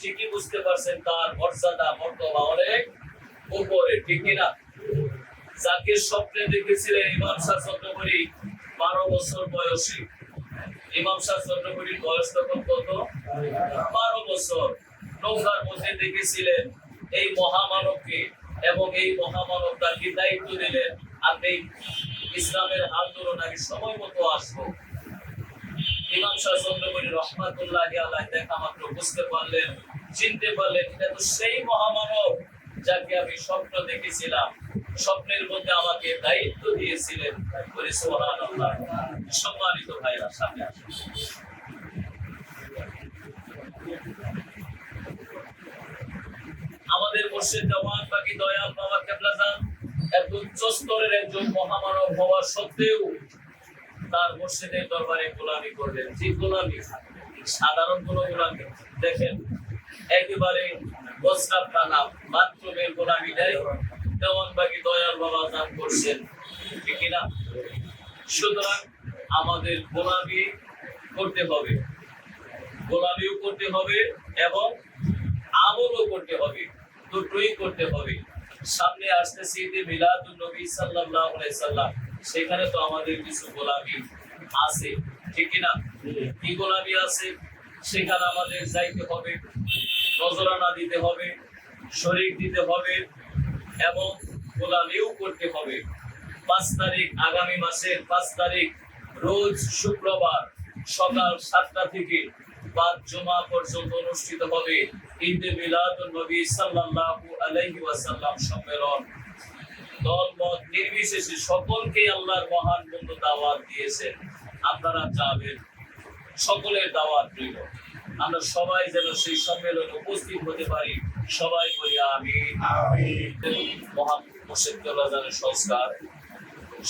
ঠিকই বুঝতে পারছেন, তার মর্যাদা অনেক উপরে, ঠিক কিনা? যাকে স্বপ্নে দেখেছিলেন ইমাম শাহ চন্দ্রপুরী, বারো বছর ইমাম শাহ বয়স তখন কত? বারো বছর। নৌকার মধ্যে দেখেছিলেন, এই মহামানবকে এবং এই মহামানব তাকে দায়িত্ব দিলেন? আপনি ইসলামের আন্দোলন আগে সময় মতো আসব? ইমাম শাহ চন্দ্রপুরী রহমাতুল্লাহ আল্লাহ দেখা মাত্র বুঝতে পারলেন, চিনতে পারলেন। এটা তো সেই মহামানব যাকে আমি স্বপ্ন দেখেছিলাম। স্বপ্নের মধ্যে আমাকে দায়িত্ব দিয়েছিলেন। বলে, সুবহানাল্লাহ। সম্মানিত ভাইরা, সামনে আসুন। আমাদের মুর্শিদ জামান বাকি দয়াল বাবা কেবলা এত উচ্চ স্তরের একজন মহামানব হওয়া সত্ত্বেও তার মুর্শিদের দরবারে গোলামি করলেন। যে গোলামি সাধারণ কোন গোলামি, দেখেন, একেবারে বস্ত্রাপ টানা বাথরুমের গোলামি দেয় তেমন বাকি দয়াল বাবা দান করছেন, ঠিক সুতরাং আমাদের গোলামি করতে হবে। গোলামিও করতে হবে এবং আমলও করতে হবে, দুটোই করতে হবে। সামনে আসতেছে ঈদে মিলাদুন নবী সাল্লাল্লাহু আলাইহি সাল্লাম। সেখানে তো আমাদের কিছু গোলামি আছে, ঠিক কি না কি গোলামি আছে? সেখানে আমাদের যাইতে হবে, নজরানা দিতে হবে, শরীর দিতে হবে এবং গোলামিও করতে হবে। পাঁচ তারিখ আগামী মাসের পাঁচ তারিখ, রোজ শুক্রবার সকাল সাতটা থেকে বাদ জমা পর্যন্ত অনুষ্ঠিত হবে। ঈদে মিলাদুন নবী সাল্লাল্লাহু আলাইহি ওয়াসাল্লাম সম্মেলন। নির্বিশেষে সকলকে আল্লাহর মহান বন্ধু দাওয়াত দিয়েছেন। আপনারা যাবেন। সকলের দাওয়াত রইল। আমরা সবাই যেন সেই সম্মেলনে উপস্থিত হতে পারি। সবাই বলি আমি মহান জানের সংস্কার।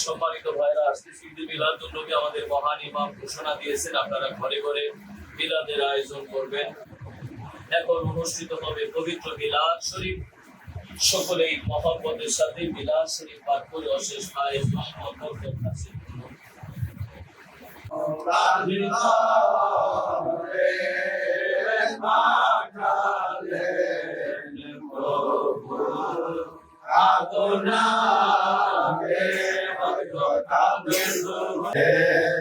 সম্মানিত ভাইরা আসতে ঈদে মিলাদুন নবী আমাদের মহান ইমাম ঘোষণা দিয়েছেন। আপনারা ঘরে ঘরে মিলাদের আয়োজন করবেন। এখন অনুষ্ঠিত হবে পবিত্র মিলাদ শরীফ। সকলেই মহব্বতের সাথে বিলাসের পাঠ করে অশেষ ভাই মহব্বতের কাছে Yeah.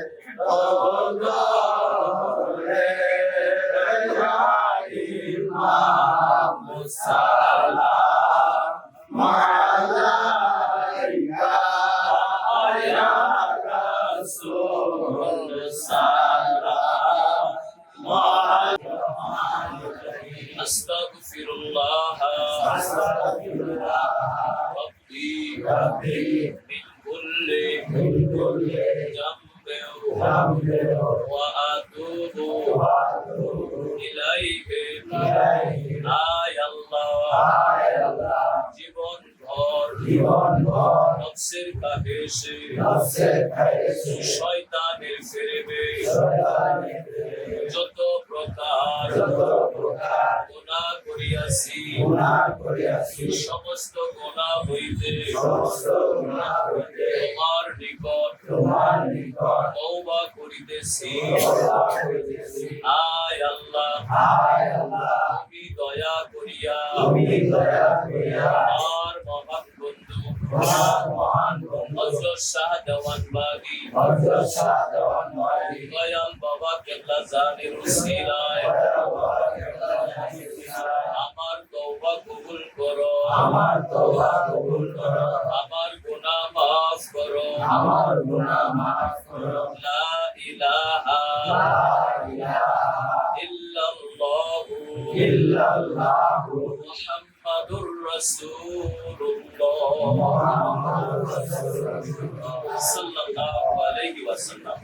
الله ربي من كل ذنب وأتوب إليه آي الله জীবন ভর নফসের কাহেসে শয়তানের ফেরেবে যত প্রকার সমস্ত হইতে তোমার নিকট তওবা করিতেছি। আয় আল্লাহ তুমি দয়া করিয়া আমার মহান বন্ধু হযরত শাহ দেওয়ান বাগি। দয়াল বাবা কেবলা জানের উসিলায় আমার তোবা কবুল করো। আমার গুনাহ মাফ করো। আমার গুনাহ মাফ করো। লা ইলাহা লা ইলাহা ইল্লাল্লাহু ইল্লাল্লাহু মুহাম্মাদুর রাসূলুল্লাহ মুহাম্মাদুর রাসূলুল্লাহ সাল্লাল্লাহু আলাইহি ওয়াসাল্লাম।